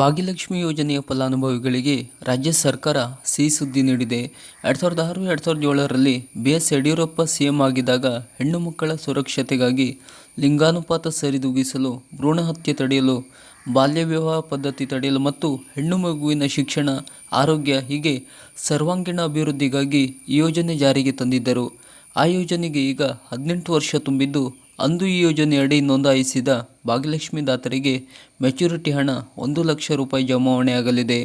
ಭಾಗ್ಯಲಕ್ಷ್ಮಿ ಯೋಜನೆಯ ಫಲಾನುಭವಿಗಳಿಗೆ ರಾಜ್ಯ ಸರ್ಕಾರ ಸಿಹಿ ಸುದ್ದಿ ನೀಡಿದೆ. ಎರಡು ಸಾವಿರದ ಆರು, ಎರಡು ಸಾವಿರದ ಏಳರಲ್ಲಿ ಬಿ ಎಸ್ ಯಡಿಯೂರಪ್ಪ ಸಿಎಂ ಆಗಿದ್ದಾಗ ಹೆಣ್ಣು ಮಕ್ಕಳ ಸುರಕ್ಷತೆಗಾಗಿ ಲಿಂಗಾನುಪಾತ ಸರಿದೂಗಿಸಲು ಭ್ರೂಣ ಹತ್ಯೆ ತಡೆಯಲು, ಬಾಲ್ಯ ವಿವಾಹ ಪದ್ಧತಿ ತಡೆಯಲು ಮತ್ತು ಹೆಣ್ಣು ಮಗುವಿನ ಶಿಕ್ಷಣ, ಆರೋಗ್ಯ ಹೀಗೆ ಸರ್ವಾಂಗೀಣ ಅಭಿವೃದ್ಧಿಗಾಗಿ ಈ ಯೋಜನೆ ಜಾರಿಗೆ ತಂದಿದ್ದರು. ಆ ಯೋಜನೆಗೆ ಈಗ ಹದಿನೆಂಟು ವರ್ಷ ತುಂಬಿದ್ದು, ಅಂದು ಈ ಯೋಜನೆಯಡಿ ನೋಂದಾಯಿಸಿದ ಭಾಗ್ಯಲಕ್ಷ್ಮಿ ದಾತರಿಗೆ ಮೆಚುರಿಟಿ ಹಣ ಒಂದು ಲಕ್ಷ ರೂಪಾಯಿ ಜಮಾವಣೆಯಾಗಲಿದೆ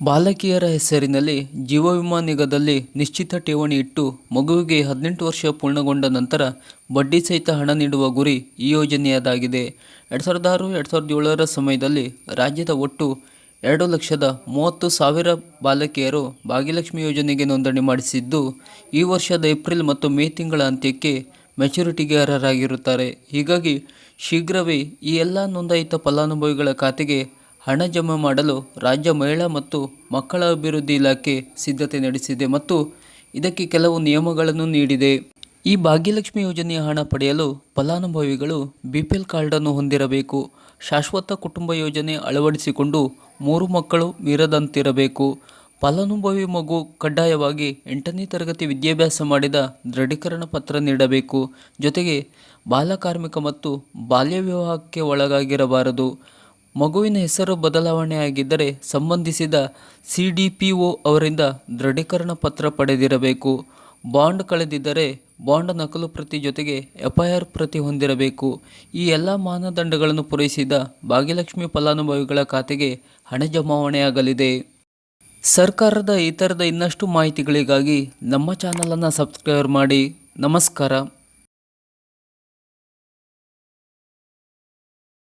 ಬಾಲಕಿಯರ ಹೆಸರಿನಲ್ಲಿ ಜೀವ ವಿಮಾ ನಿಗದಲ್ಲಿ ನಿಶ್ಚಿತ ಠೇವಣಿ ಇಟ್ಟು ಮಗುವಿಗೆ ಹದಿನೆಂಟು ವರ್ಷ ಪೂರ್ಣಗೊಂಡ ನಂತರ ಬಡ್ಡಿ ಸಹಿತ ಹಣ ನೀಡುವ ಗುರಿ ಈ ಯೋಜನೆಯದಾಗಿದೆ. ಎರಡು ಸಾವಿರದ ಆರು, ಎರಡು ಸಾವಿರದ ಏಳರ ಸಮಯದಲ್ಲಿ ರಾಜ್ಯದ ಒಟ್ಟು ಎರಡು ಲಕ್ಷದ ಮೂವತ್ತು ಸಾವಿರ ಬಾಲಕಿಯರು ಭಾಗ್ಯಲಕ್ಷ್ಮಿ ಯೋಜನೆಗೆ ನೋಂದಣಿ ಮಾಡಿಸಿದ್ದು, ಈ ವರ್ಷದ ಏಪ್ರಿಲ್ ಮತ್ತು ಮೇ ತಿಂಗಳ ಅಂತ್ಯಕ್ಕೆ ಮೆಚುರಿಟಿಗೆ ಅರ್ಹರಾಗಿರುತ್ತಾರೆ ಹೀಗಾಗಿ ಶೀಘ್ರವೇ ಈ ಎಲ್ಲ ನೋಂದಾಯಿತ ಫಲಾನುಭವಿಗಳ ಖಾತೆಗೆ ಹಣ ಜಮೆ ಮಾಡಲು ರಾಜ್ಯ ಮಹಿಳಾ ಮತ್ತು ಮಕ್ಕಳ ಅಭಿವೃದ್ಧಿ ಇಲಾಖೆ ಸಿದ್ಧತೆ ನಡೆಸಿದೆ ಮತ್ತು ಇದಕ್ಕೆ ಕೆಲವು ನಿಯಮಗಳನ್ನು ನೀಡಿದೆ. ಈ ಭಾಗ್ಯಲಕ್ಷ್ಮಿ ಯೋಜನೆಯ ಹಣ ಪಡೆಯಲು ಫಲಾನುಭವಿಗಳು ಬಿ ಪಿ ಎಲ್ ಕಾರ್ಡನ್ನು ಹೊಂದಿರಬೇಕು. ಶಾಶ್ವತ ಕುಟುಂಬ ಯೋಜನೆ ಅಳವಡಿಸಿಕೊಂಡು ಮೂರು ಮಕ್ಕಳು ಮೀರದಂತಿರಬೇಕು. ಫಲಾನುಭವಿ ಮಗು ಕಡ್ಡಾಯವಾಗಿ ಎಂಟನೇ ತರಗತಿ ವಿದ್ಯಾಭ್ಯಾಸ ಮಾಡಿದ ದೃಢೀಕರಣ ಪತ್ರ ನೀಡಬೇಕು. ಜೊತೆಗೆ ಬಾಲಕಾರ್ಮಿಕ ಮತ್ತು ಬಾಲ್ಯ ವಿವಾಹಕ್ಕೆ ಒಳಗಾಗಿರಬಾರದು. ಮಗುವಿನ ಹೆಸರು ಬದಲಾವಣೆಯಾಗಿದ್ದರೆ ಸಂಬಂಧಿಸಿದ ಸಿ ಡಿ ಪಿ ಒ ಅವರಿಂದ ದೃಢೀಕರಣ ಪತ್ರ ಪಡೆದಿರಬೇಕು. ಬಾಂಡ್ ಕಳೆದಿದ್ದರೆ ಬಾಂಡ್ ನಕಲು ಪ್ರತಿ ಜೊತೆಗೆ ಎಫ್ಐಆರ್ ಪ್ರತಿ ಹೊಂದಿರಬೇಕು. ಈ ಎಲ್ಲ ಮಾನದಂಡಗಳನ್ನು ಪೂರೈಸಿದ ಭಾಗ್ಯಲಕ್ಷ್ಮಿ ಫಲಾನುಭವಿಗಳ ಖಾತೆಗೆ ಹಣ ಜಮಾವಣೆಯಾಗಲಿದೆ. ಸರ್ಕಾರದ ಈ ಥರದ ಇನ್ನಷ್ಟು ಮಾಹಿತಿಗಳಿಗಾಗಿ ನಮ್ಮ ಚಾನಲನ್ನು ಸಬ್ಸ್ಕ್ರೈಬ್ ಮಾಡಿ ನಮಸ್ಕಾರ.